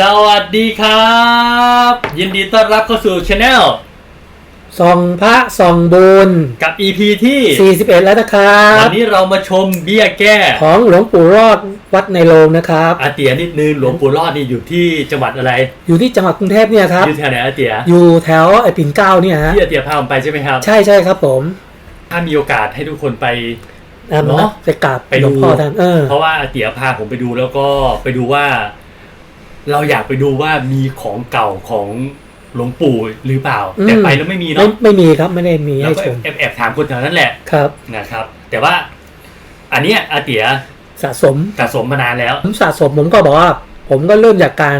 สวัสดีครับ ยินดีต้อนรับเข้าสู่ช anel ส่องพระส่องบุญกับ EP ที่ 41 แล้วนะครับวันนี้เรามาชมเบี้ยแก้ ของหลวงปู่รอดวัดในโรงนะครับอาเตียนิดนึงหลวงปู่รอดนี่อยู่ที่จังหวัดอะไร อยู่ที่จังหวัดกรุงเทพเนี่ยครับอยู่แถวไหนอาเตียอยู่แถวไอ้ปิ่นเกล้าเนี่ยฮะที่อาเตียพาผมไปใช่ไหมครับ ใช่ใช่ครับผม ถ้ามีโอกาสให้ทุกคนไปอะเนอะไปกราบไปหลดูวงพ่อท่านเออเพราะว่าอาเตียพาผมไปดูแล้วก็ไปดูว่า เราอยากไปดูว่ามีของเก่าของหลวงปู่หรือเปล่า แต่ไปแล้วไม่มีไม่เนาะไม่มีครับไม่ได้มีแล้วให้ก็ชมแอบแอบถามคนแถวนั้นแหละครับ นะครับ แต่ว่า อันเนี้ยอาเตียสะสมสะสมมานานแล้ว ผมสะสมผมก็บอกว่า ผมก็เริ่มจากการ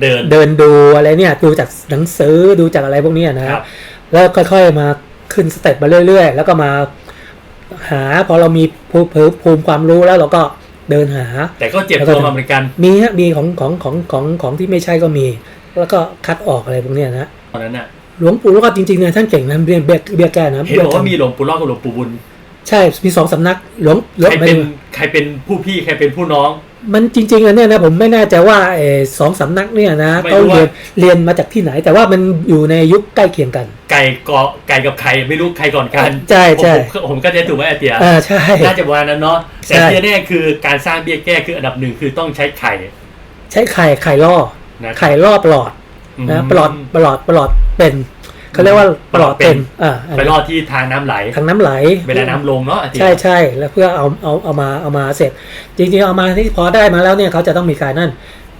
เดิน เดินดูอะไรเนี่ย ดูจากหนังสือดูจากอะไรพวกเนี้ยนะครับ แล้วค่อยๆมาขึ้นสเต็ปมาเรื่อยๆ แล้วก็มาหาพอเรามีภูมิภูมิความรู้แล้วเราก็ เดินหา แต่ก็เจ็บตัวมาเหมือนกัน มีฮะมีของของของของของที่ไม่ใช่ก็มี แล้วก็คัดออกอะไรพวกเนี้ยนะตอนนั้นน่ะหลวงปู่รอดจริงๆเนี่ยท่านเก่งนะเบียเบียเบียแก้นะเห็นบอกว่ามีหลวงปู่รอดกับหลวงปู่บุญ ใช่มีสองสำนักหลวงหลวงใครเป็นใครเป็นผู้พี่ใครเป็นผู้น้อง มันจริงๆอันเนี้ยนะผมไม่แน่ใจว่าเออสองสำนักเนี่ยนะไม่เขารู้ว่าเรียนเรียนมาจากที่ไหน แต่ว่ามันอยู่ในยุคใกล้เคียงกัน ไก่เกาะไก่กับไข่ไม่รู้ใครก่อนกันใช่ใช่ผมผมผมก็จะถูกไหมอาเตียอ่าใช่ น่าจะประมาณนั้นเนาะแต่ใช่ ที่แน่ๆคือการสร้างเบี้ยแก้คืออันดับหนึ่งคือต้องใช้ไข่ใช้ไข่ไข่ล่อ นะไข่ล่อปลอดนะปลอดปลอดปลอดเป็น เขาเรียกว่าปลอดเป็นอ่าอันไปนี้รอดที่ทางน้ำไหลทางน้ำไหลเวลาน้ำลงเนาะอาเตียใช่ใช่แล้วเพื่อเอาเอาเอามาเอามาเสร็จ จริงๆเอามาที่พอได้มาแล้วเนี่ยเขาจะต้องมีการนั่น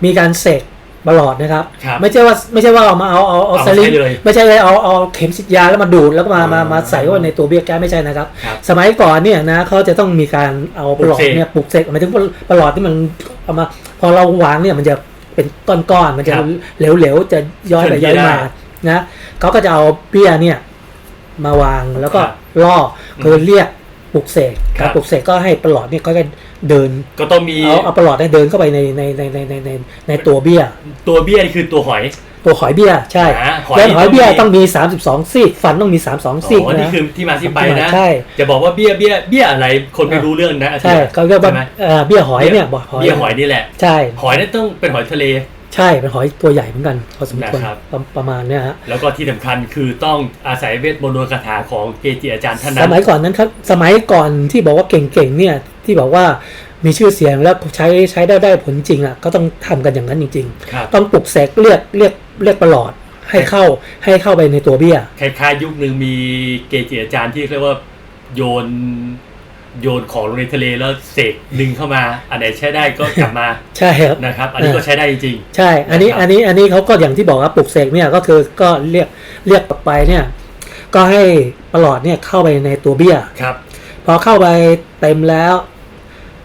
มีการเสกประหลอดนะครับครับ ไม่ใช่ว่าไม่ใช่ว่าเอามาเอาเอาเอาเอาสมาลิงใช้เลยไม่ใช่เลยเอาเอาเข็มฉีดยาแล้วมาดูดแล้วก็มามาอ่ามมาใส่เข้าไปในตัวเบี้ยแก้ไม่ใช่นะครับครับ สมัยก่อนเนี่ยนะเขาจะต้องมีการเอาประหลอดปลุกเสกเนี่ยปลุกเสกหมายถึงประหลอดที่มันเอามาพอเราวางเนี่ยมันจะเป็นก้อนๆมันจะครับเหลวๆจะย้อยไปเคลื่ย้ออนยที่มาได้ นะเขาก็จะเอาเบี้ยเนี่ย มาวางแล้วก็ครับล่อคือเรียกปลุกเสกครับปลุกเสกก็ให้ประหลอดเนี่ยก็จะเดิน ก็ต้องมีเอาเอาประหลอดเนี่ยเดินเข้าไปในในในในในในในตัวเบี้ย ตัวเบี้ยนี่คือตัวหอย ตัวหอยเบี้ยใช่อ่าหอยแล้วหอยเบี้ยต้ต้อองงมีมี 32 ซี่ฟันต้องมี 32 ซี่อ๋อนี่นะคือที่มาที่ไปนะใช่จะบอกว่าเบี้ยเบี้ยเบี้ยอะไรคนไม่รู้เรื่องนะอาเตีใช่ยเขาเรียกว่าใช่ไหมเอ่อเบี้ยหอยเนี่ยบอกหอยเบี้ยหอยนี่แหละใช่หอยนี่ต้องเป็นหอยทะเล ใช่เป็นหอยตัวใหญ่เหมือนกันพอสมควรนะครับ ประประมาณเนี้ยฮะแล้วก็ที่สำคัญคือต้องอาศัยเวทมนต์คาถาของเกจิอาจารย์ท่านนั้สน มัยก่อนนั้นครับสมัยก่อนที่บอกว่าเก่งๆเนี่ยที่บอกว่ามีชื่อเสียงแล้วใช้ใช้ได้ได้ผลจริงอะก็ต้องทำกันอย่างนั้นจริง ครับ ๆ ต้องปลุกเสกเรียกเรียกเรียกประหลอดให้เข้าให้เข้าไปในตัวเบี้ย คล้ายๆยุคหนึ่งมีเกจิอาจารย์ที่เรียกว่าโยน โยนของลงในทะเลแล้วเสกดึงเข้ามา อันไหนใช้ได้ก็กลับมา ใช่ครับนะครับ อันนี้ก็ใช้ได้จริงใช่ อันนี้นะครับอันนี้อันนี้เขาก็อย่างที่บอกว่าปลุกเสกเนี่ยก็คือก็เรียกเรียกไปเนี่ย ก็ให้ประหลอดเนี่ยเข้าไปในตัวเบี้ยๆครับ พอเข้าไปเต็มแล้ว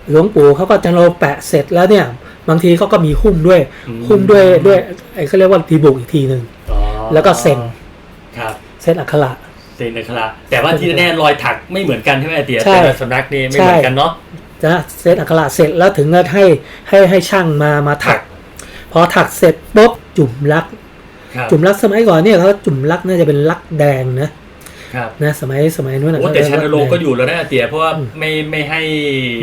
หลวงปู่เขาก็จะโรแปะเสร็จแล้วเนี่ย บางทีเขาก็มีหุ้มด้วยอืมหุ้มด้วยด้วยไอ้เขาเรียกว่าทีบุกอีกทีหนึ่งอ๋อแล้วก็เซ็นครับเซ็นอักขระ เซ็นนะครับแต่ว่าที่แน่ๆรอยถักไม่เหมือนกันใช่ไหมอาเตียใช่แต่ละสำนักนี่ไม่เหมือนกันเนาะนะเซ็นอักขระเสร็จแล้วถึงจะให้ให้ให้ช่างมามาถัก พอถักเสร็จปุ๊บจุ่มลักครับจุ่มลักสมัยก่อนเนี่ยเขาจุ่มลักน่าจะเป็นลักแดงนะครับนะสมัยสมัยนู้นนะโอ้แต่ชันนโรงก็ลัแดงอยู่แล้วนะอาเตียเพราะว่าไม่ไม่ให้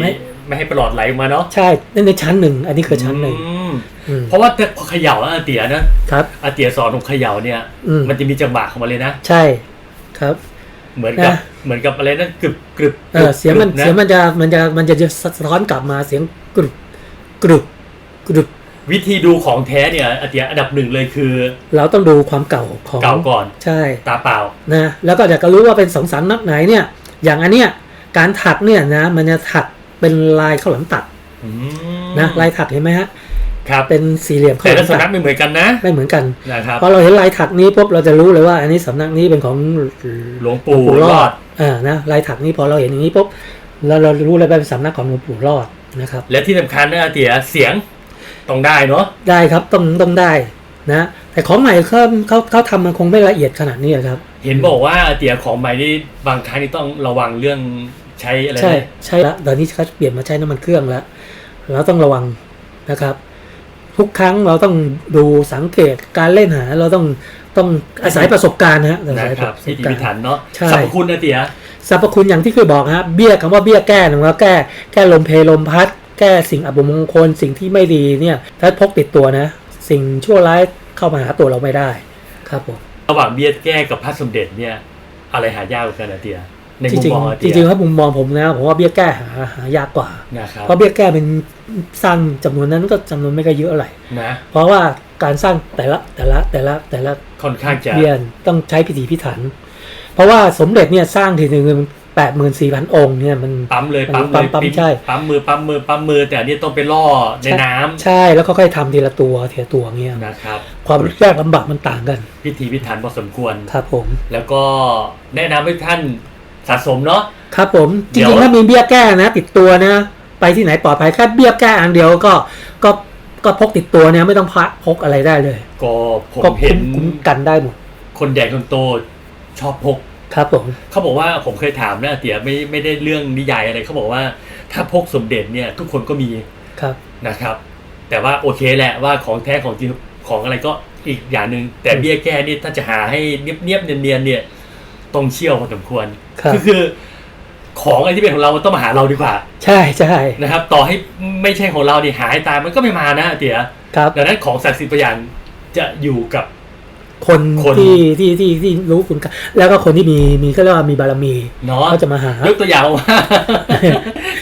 ไม่ไม่ให้ประหลอดไหลออกมาเนาะใช่นั่นในชั้นหนึ่งอันนี้คือชั้นหนึ่งอืมอืมเพราะว่าพอเขย่าอะอาเตียนะครับอาเตียสอนผมเขย่าเนี่ยอืมมันจะมีจังหวะของมันเลยนะ ใช่ ครับ เหมือนกับนะเหมือนกับอะไรนั่นกรึบกรึบเออเสียงมันกรึบะเสียงมันจะมันจะมันจะสะท้อนกลับมาเสียงกรุบกรุบกรุบวิธีดูของแท้เนี่ยอาเตียอันดับหนึ่งเลยคือ เราต้องดูความเก่าของเก่าก่อนใช่ตาเปล่านะแล้วก็อยากจะรู้ว่าเป็นสองสามนักไหนเนี่ย อย่างอันเนี้ยการถักเนี่ยนะ มันจะถักเป็นลายข้าวหลามตัดอืมนะลายถักเห็นไหมฮะ ครับเป็นสี่เหลี่ยมข้าแต่วหละลามสำตันัดกไม่เหมือนกันนะ ไม่เหมือนกันนะครับพอเราเห็นลายถักนี้ปุ๊บเราจะรู้เลยว่า อันนี้สำนักนี้เป็นของหลวงปู่ปู่รรออดดอ่านะลายถักนี้พอเราเห็นอย่างนี้ปุ๊บเราเรารู้เลยว่าเป็นสำนักของหลวงปู่รอดนะครับ และที่สำคัญนะอาเตียเสียงต้องได้เนาะได้ครับต้องต้องได้นะแต่ของใหม่เขาเขาเขาทำมันคงไม่ละเอียดขนาดนี้ครับ เห็นบอกว่าอาเตียของใหม่นี่บางครั้งนี่ต้องระวังเรื่องใช้อะไรใช่นะใช่ละตอนนี้เขาเปลี่ยนมาใช้น้ำมันเครื่องแล้วเราต้องระวังนะครับ ทุกครั้งเราต้องดูสังเกตการเล่นหา เราต้องต้องอาศัยประสบการณ์นะฮะอาศัยนะปครับระสที่บดีการพิณ์ถันเนาะใช่ สรรพคุณอาเตียสรรพคุณอย่างที่เคยบอกฮะเบี้ยคำว่าเบี้ยแก้ของเราแก้แก้ลมเพลลมพัด แก้สิ่งอัปมงคลสิ่งที่ไม่ดีเนี่ยถ้าพกติดตัวนะ สิ่งชั่วร้ายเข้ามาหาตัวเราไม่ได้ ครับผมระหว่างเบี้ยแก้กับพระสมเด็จเนี่ย อะไรหายากกว่ากันอะเตีย ในจมุมริงมองอะๆจเตียริงๆครับมุมมองผมนะผมว่าเบี้ยแก้หาหายากกว่า นะครับเพราะเบี้ยแก้เป็นสร้างจำนวนนั้นก็จำนวนไม่ก็เยอะเท่าไหร่นะเพราะว่าการสร้างแต่ละแต่ละแต่ละแต่ละค่อนข้างจะเบี้ยต้องใช้พิธีพิถัน เพราะว่าสมเด็จเนี่ยสร้างทีหนึ่งแปดหมื่นสี่พันองค์เนี่ยมัน ปั๊มเลยปั๊ปั๊มมเลยปั๊มปิ๊บใช่ ปั๊มมือปั๊มมือปั๊มมือแต่อันนี้ต้องไปล่อในน้ำใช่แล้วก็ค่อยๆทำทีละตัวทีละตัวเงี้ยนะครับ ความยากลำบากมันต่างกัน พิธีพิถันพอสมควร ครับผม แล้วก็แนะนำให้ท่าน สะสมเนาะ ครับผมจเดี๋ยวริงๆถ้ามีเบี้ยแก้นะ ติดตัวนะ ไปที่ไหนปลอดภัยแค่เบี้ยแก้อันเดียวก็ก็ก็พกติดตัวเนี่ยไม่ต้องพระพกอะไรได้เลย ก็ผมก็เห็คุ้นมคุ้มกันได้หมดคนใหญ่คนโตชอบพกครับผมเขาบอกว่าผมเคยถามนะเตี๋ยไม่ไม่ได้เรื่องนิยายอะไรเขาบอกว่า ถ้าพกสมเด็จเนี่ย ทุกคนก็มีครับนะครับ แต่ว่าโอเคแหละว่าของแท้ของจริงของอะไรก็อีกอย่างหนึ่งแต่เบี้ยแก้นี่ถ้าจะหาให้เนียบเนียบๆเนียนๆเนี่ย ต้องเชี่ยวพอสมควรครับ อคือของอะไรที่เป็นของเรามันต้องมาหาเราดีกว่าใช่ใช่นะครับ ต่อให้ไม่ใช่ของเราดิหายตายมันก็ไม่มานะเตี๋ยครับ ดังนั้นของศักดิ์สิทธิ์ประอย่างจะอยู่กับ คนคน ที่ที่ที่ที่รู้คุณค่าแล้วก็คนที่มีมีก็เรียกว่ามีบารมีเนาะเขาจะมาหายกตัวอย่างว่า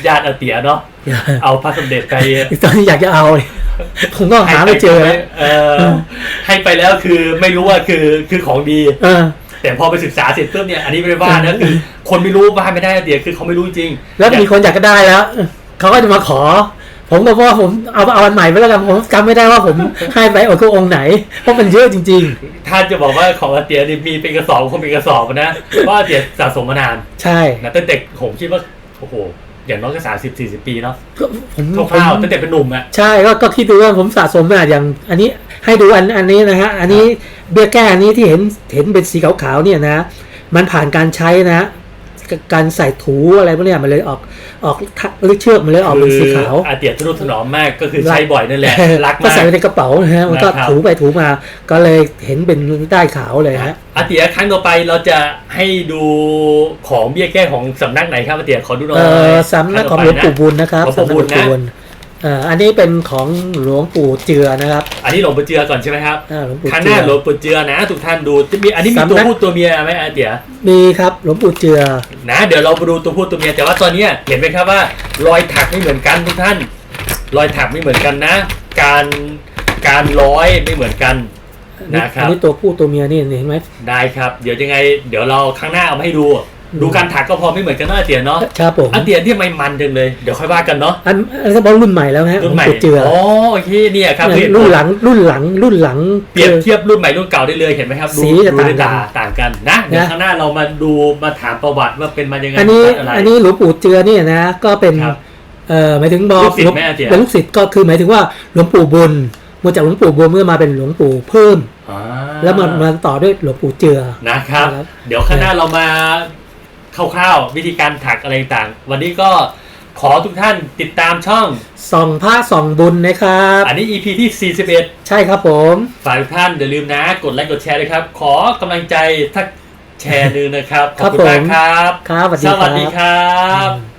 ญาติอาเตี๋ยเนาะเอาพระสมเด็จไปตอนนี้อยากจะเอาเลยผมก็หาไม่เจอให้ปเออให้ไปแล้วคือไม่รู้ว่าคือคือของดี เออ แต่พอไปศึกษาเสร็จปุ๊บเนี่ยอันนี้ไม่ได้ว่านะคือคนไม่รู้ว่าไม่ได้เดี๋ยวคือเขาไม่รู้จริง แล้วมีคนอยากจะได้แล้วเขาก็จะมาขอ ผมก็ว่าผมเอาเอาอันใหม่ไปแล้วกันผมจำไม่ได้ว่าผมให้ไปองค์องค์ไหนเพราะมันเยอะจริงถ้าจะบอกว่าของอาเตียนี่มีเป็นกระสอบคงเป็นกระสอบนะเพราะอาเตียสะสมมานานๆใช่นะตั้งแต่ผมคิดว่าโอ้โหอย่างน้อยก็สามสิบสี่สิบปีเนาะผมคร่าวผมๆตั้งแต่เป็นหนุ่มอะใช่ก็ก็คิดดูว่าผมสะสมมาอย่าง อันนี้ให้ดูอันอันนี้นะฮะ อันนี้ เบี้ยแก้อันนี้ที่เห็นเห็นเป็นสีขาวๆเนี่ยนะ มันผ่านการใช้นะกการใส่ถูอะไรพวกเนี้ยมันเลยออกออกทักหรือเชือกมันเลยออกเป็นสีขาวอาเตียทะนุถนอมมากก็คือใช้บ่อยนั่นแหละรักก็มากใส่ไว้ในกระเป๋านะฮะมันก็นะครับถูไปถูมา ก็เลยเห็นเป็นได้ขาวเลยฮะอาเตียครั้งต่อไปเราจะให้ดูของเบี้ยแก้ของสำนักไหนครับอาเตียขอดูหน่อยเอ่อสำนักของหลวงปู่บุญนะครับหลวงปู่บุญสำนักหลวงนะปู่บุญ เอ่ออันนี้เป็นของหลวงปู่เจือนะครับ อันนี้หลวงปู่เจือก่อนใช่ไหมครับอ่าหลวงปู่ข้างหเจืน้าอ หลวงปู่เจือนะทุกท่านดูจะมีอันนี้มีสำนัก ตัวผู้ตัวเมียไหมอาเตียมีครับหลวงปู่เจือ นะ เดี๋ยวเราไปดูตัวผู้ตัวเมียแต่ว่าตอนเนี้ยเห็นไหมครับว่ารอยถักไม่เหมือนกันทุกท่าน รอยถักไม่เหมือนกันนะ การการร้อยไม่เหมือนกัน นะครับ อันนี้ตัวผู้ตัวเมียนี่เห็นไหมได้ครับ เดี๋ยวยังไง เดี๋ยวเราข้างหน้าเอามาให้ดู ดูการถักก็พอไม่เหมือนกันเนอะอาเตียเนาะครับผมอาเตียที่ไม่มันจังเลยเดี๋ยวค่อยว่ากันเนาะอันอันนี้บอลรุ่นใหม่แล้วฮะรุ่นใหม่หลวงปู่เจืออ๋อโอเคเนี่ยครับเนี่ยรุ่นหลังรุ่นหลังรุ่นหลังเปรียบเทียบรุ่นใหม่รุ่นเก่าได้เลยเห็นไหมครับดูสีจะดูต่างกันในตต่างกันนะเดี๋ยวนะข้างหน้าเรามาดูมาถามประวัติว่าเป็นมายังไงอันนี้อะไรอันนี้หลวงปู่เจือเนี่ยนะก็เป็นครับเอ่อหมายถึงบอกลูกศิษย์ไหมอาเจียเป็นลูกศิษย์ก็คือหมายถึงว่าหลวงปู่บุญมาจากหลวงปู่บุญเมื่อมาเป็นหลวงปู่เพิ่มอ่าแล้วมามาต่อด้วยหลวงปู่เจือนะครับครับเดี๋ยวข้างหน้าเรามา คร่าวๆ วิธีการถักอะไรต่างๆ วันนี้ก็ขอทุกท่านติดตามช่องส่องพระส่องบุญนะครับ อันนี้ EP ที่ 41 ใช่ครับผมฝากทุกท่านอย่าลืมนะ กดไลค์กดแชร์เลยครับ ขอกำลังใจทักแชร์หนึงนะครับ ขอบคุณมากครับ ครับ สวัสดีสครับวัสดีครับอืม